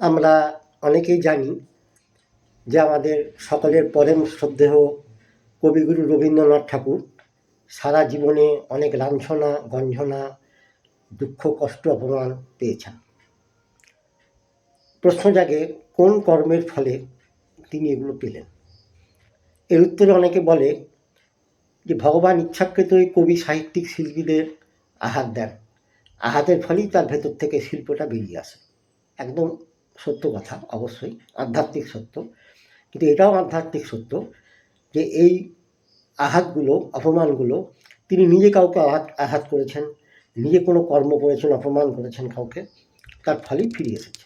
আমরা অনেকেই জানি যে আমাদের সকলের পরম শ্রদ্ধেয় কবিগুরু রবীন্দ্রনাথ ঠাকুর সারা জীবনে অনেক লাঞ্ছনা, গঞ্জনা, দুঃখ, কষ্ট, অপমান পেয়েছেন। প্রশ্ন জাগে কোন কর্মের ফলে তিনি এগুলো পেলেন? এর উত্তরে অনেকে বলে যে ভগবান ইচ্ছাকৃত এই কবি সাহিত্যিক শিল্পীদের আহাত দেন। আহাতের ফলেই তার ভেতর থেকে শিল্পটা বেরিয়ে আসে। একদম সত্য কথা, অবশ্যই। আধ্যাত্মিক সত্য। কিন্তু এটাও আধ্যাত্মিক সত্য যে এই আঘাতগুলো, অপমানগুলো তিনি নিজে কাউকে আঘাত আঘাত করেছেন, নিজে কোনো কর্ম করেছেন, অপমান করেছেন কাউকে, তার ফলেই ফিরে এসেছে।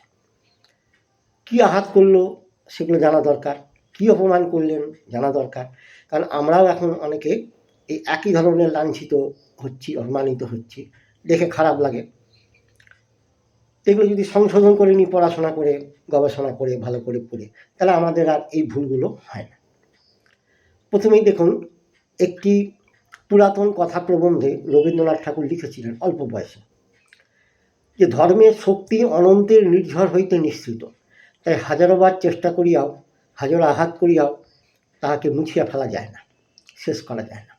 কী আঘাত করল সেগুলো জানা দরকার। কী অপমান করলেন জানা দরকার। কারণ আমরাও এখন অনেকে এই একই ধরনের লাঞ্ছিত হচ্ছি, অপমানিত হচ্ছি। দেখে খারাপ লাগে। এগুলো যদি সংশোধন করে নিই পড়াশোনা করে, গবেষণা করে, ভালো করে পড়ে, তাহলে আমাদের আর এই ভুলগুলো হয় না। প্রথমেই দেখুন, একটি পুরাতন কথা প্রবন্ধে রবীন্দ্রনাথ ঠাকুর লিখেছিলেন অল্প বয়সে, যে ধর্মের শক্তি অনন্তের নির্ঝর হইতে নিশ্চিত। তাই হাজারোবার চেষ্টা করিয়াও, হাজার আঘাত করিয়াও তাহাকে মুছিয়া ফেলা যায় না, শেষ করা যায় না।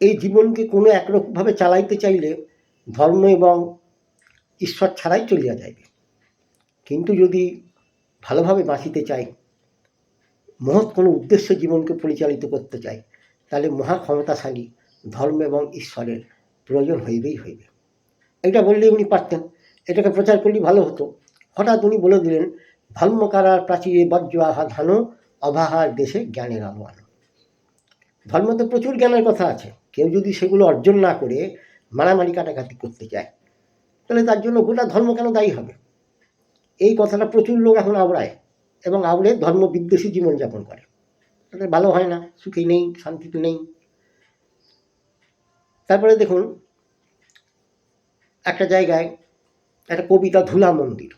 এই জীবনকে কোনো একরকমভাবে চালাইতে চাইলে ধর্ম এবং ঈশ্বর ছাড়াই চলিয়া যাইবে। কিন্তু যদি ভালোভাবে বাঁচিতে চাই, মহৎ কোনো উদ্দেশ্য জীবনকে পরিচালিত করতে চাই, তাহলে মহা ক্ষমতাশালী ধর্ম এবং ঈশ্বরের প্রয়োজন হইবেই হইবে। এটা বললেই উনি পারতেন, এটাকে প্রচার করলেই ভালো হতো। হঠাৎ উনি বলে দিলেন, ধর্মকারার প্রাচীরে বজ্র আহা ধানো, অবাহার দেশে জ্ঞানের আলো আনো। ধর্মতে প্রচুর জ্ঞানের কথা আছে। কেউ যদি সেগুলো অর্জন না করে মারামারি কাটাকাটি করতে চায় তাহলে তার জন্য গোটা ধর্ম কেন দায়ী হবে? এই কথাটা প্রচুর লোক এখন আওড়ায় এবং আওড়ে ধর্ম বিদ্বেষী জীবনযাপন করে। তাদের ভালো হয় না, সুখী নেই, শান্তিতে নেই। তারপরে দেখুন, একটা জায়গায় একটা কবিতা ধুলা মন্দির।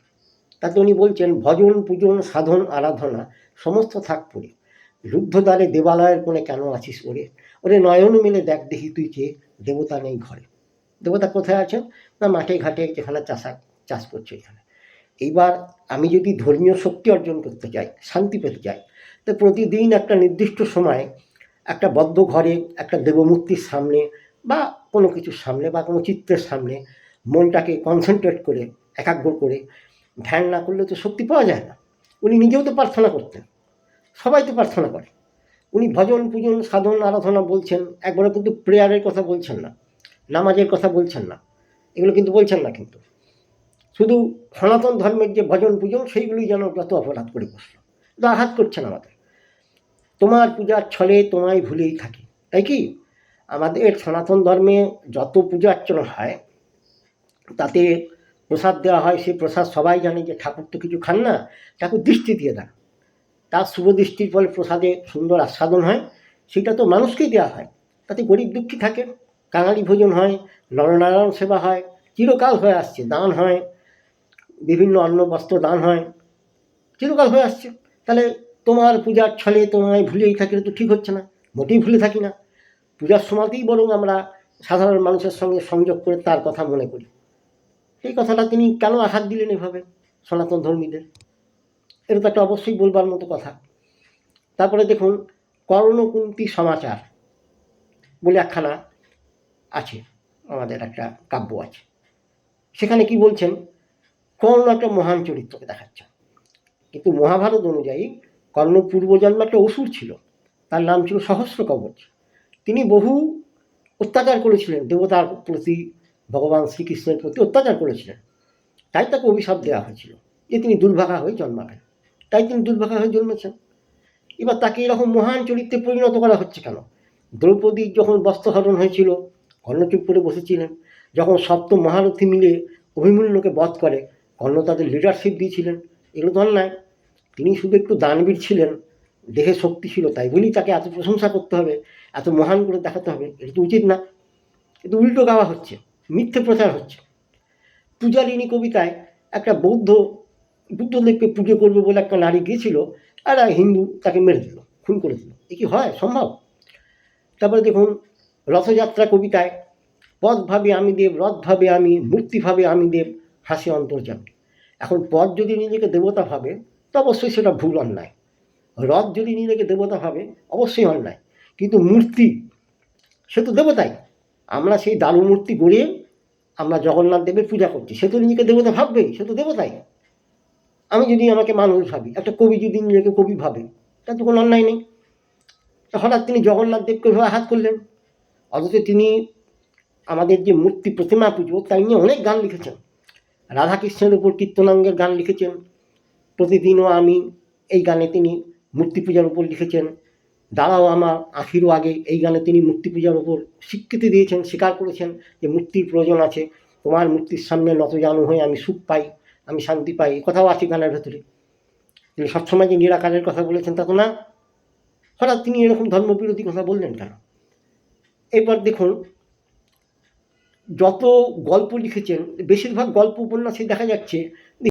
তাতে উনি বলছেন, ভজন, পূজন, সাধন, আরাধনা, সমস্ত থাক পড়ে। রুদ্ধদ্বারে দেবালয়ের কোণে কেন আছিস ওরে? ওরে নয়ন মিলে দেখ দেখি তুই চেয়ে দেবতা নেই ঘরে। দেবতা কোথায় আছেন? না, মাঠে ঘাটে যেখানে চাষা চাষ করছে এখানে। এইবার আমি যদি ধর্মীয় শক্তি অর্জন করতে চাই, শান্তি পেতে চাই, তো প্রতিদিন একটা নির্দিষ্ট সময়ে একটা বদ্ধ ঘরে একটা দেবমূর্তির সামনে বা কোনো কিছুর সামনে বা কোনো চিত্রের সামনে মনটাকে কনসেন্ট্রেট করে, একাগ্র করে ধ্যান না করলে তো শক্তি পাওয়া যায় না। উনি নিজেও তো প্রার্থনা করতেন, সবাই তো প্রার্থনা করে। উনি ভজন পূজন সাধন, আরাধনা বলছেন একবারে কিন্তু প্রেয়ারের কথা বলছেন না। নামাজের কথা বলছেন না। এগুলো কিন্তু বলছেন না কিন্তু। শুধু সনাতন ধর্মের যে ভজন পূজন সেইগুলি যেন যত অপরাধ করে বসল। আঘাত করছেন আমাদের। তোমার পূজার ছলে তোমায় ভুলেই থাকি। তাই কি? আমাদের সনাতন ধর্মে যত পূজা অর্চনা হয়, তাতে প্রসাদ দেওয়া হয় সেই প্রসাদ সবাই জানে যে ঠাকুর তো কিছু খান না ঠাকুর দৃষ্টি দিয়ে দেন। তার শুভ দৃষ্টির ফলে প্রসাদে সুন্দর আস্বাদন হয়, সেটা তো মানুষকেই দেওয়া হয়। তাতে গরিব দুঃখী থাকে। কাঙালি ভোজন হয়, নরনারায়ণ সেবা হয়, চিরকাল হয়ে আসছে, দান হয়, বিভিন্ন অন্ন বস্ত্র দান হয়, চিরকাল হয়ে আসছে। তাহলে তোমার পূজার ছলে তোমায় ভুলেই থাকি তো ঠিক হচ্ছে না, মোটেই ভুলে থাকি না। পূজার সময়তেই বরং আমরা সাধারণ মানুষের সঙ্গে সংযোগ করে তার কথা মনে করি। এই কথাটা তিনি কেন আঘাত দিলেন এভাবে সনাতন ধর্মীদের? এটা তো একটা অবশ্যই বলবার মতো কথা। তারপরে দেখুন, কর্ণকুন্তি সমাচার বলে একখানা আছে, আমাদের একটা কাব্য আছে। সেখানে কি বলছেন? কর্ণ একটা মহান চরিত্রকে দেখাচ্ছে। কিন্তু মহাভারত অনুযায়ী কর্ণ পূর্বজন্ম একটা অসুর ছিল। তার নাম ছিল সহস্র কবচ। তিনি বহু অত্যাচার করেছিলেন, দেবতার প্রতি, ভগবান শ্রীকৃষ্ণের প্রতি অত্যাচার করেছিলেন। তাই তাকে অভিশাপ দেওয়া হয়েছিল যে তিনি দুর্ভাগা হয়ে জন্মাবেন। তাই তিনি দুর্ভাগা হয়ে জন্মেছেন। এবার তাকে এরকম মহান চরিত্রে পরিণত করা হচ্ছে কেন? দ্রৌপদীর যখন বস্ত্রহরণ হয়েছিল কর্ণ চুপ করে বসেছিলেন। যখন সপ্ত মহারথী মিলে অভিমন্যুকে বধ করে, কর্ণ তাদের লিডারশিপ দিয়েছিলেন। এগুলো তো অন্যায়। তিনি শুধু একটু দানবীর ছিলেন। দেহে শক্তি ছিল, তাই বলেই তাকে এত প্রশংসা করতে হবে, এত মহান করে দেখাতে হবে। এটা তো উচিত না। কিন্তু উল্টো গাওয়া হচ্ছে, মিথ্যে প্রচার হচ্ছে। পূজারিণী কবিতায় একটা বৌদ্ধ বুদ্ধদেবকে পুজো করবে বলে একটা নারী গিয়েছিল, আর হিন্দু তাকে মেরে দিল, খুন করে দিল। এ কি হয়? সম্ভব? তারপরে দেখুন রথযাত্রা কবিতায়, পদ ভাবে আমি দেব, রথ ভাবে আমি, মূর্তি ভাবে আমি দেব, হাসি অন্তর্যামী। এখন পদ যদি নিজেকে দেবতা ভাবে, তো অবশ্যই সেটা ভুল অন্যায়। রথ যদি নিজেকে দেবতা ভাবে, অবশ্যই অন্যায়। কিন্তু মূর্তি, সে তো দেবতাই। আমরা সেই দারু মূর্তি গড়িয়ে আমরা জগন্নাথ দেবের পূজা করছি। সে তো নিজেকে দেবতা ভাববেই সে তো দেবতাই। আমি যদি আমাকে মানুষ ভাবি, একটা কবি যদি নিজেকে কবি ভাবে, তার তো কোনো অন্যায় নেই। হঠাৎ তিনি জগন্নাথ দেবকে আঘাত করলেন। অথচ তিনি আমাদের যে মূর্তি প্রতিমা পুজো তাই নিয়ে অনেক গান লিখেছেন। রাধাকৃষ্ণের উপর কীর্তনাঙ্গের গান লিখেছেন। প্রতিদিনও আমি এই গানে তিনি মূর্তি পূজার উপর লিখেছেন। দাঁড়াও আমার আখিরও আগে, এই গানে তিনি মূর্তি পূজার উপর স্বীকৃতি দিয়েছেন, স্বীকার করেছেন যে মূর্তির প্রয়োজন আছে। তোমার মূর্তির সামনে নত জানু হয়ে আমি সুখ পাই, আমি শান্তি পাই। এই কথাও আছে গানের ভেতরে। তিনি সবসময় যে নিরাকারের কথা বলেছেন তা তো না। হঠাৎ তিনি এরকম ধর্মবিরোধী কথা বললেন কেন? এবার দেখুন যত গল্প লিখেছেন বেশিরভাগ গল্প উপন্যাসে দেখা যাচ্ছে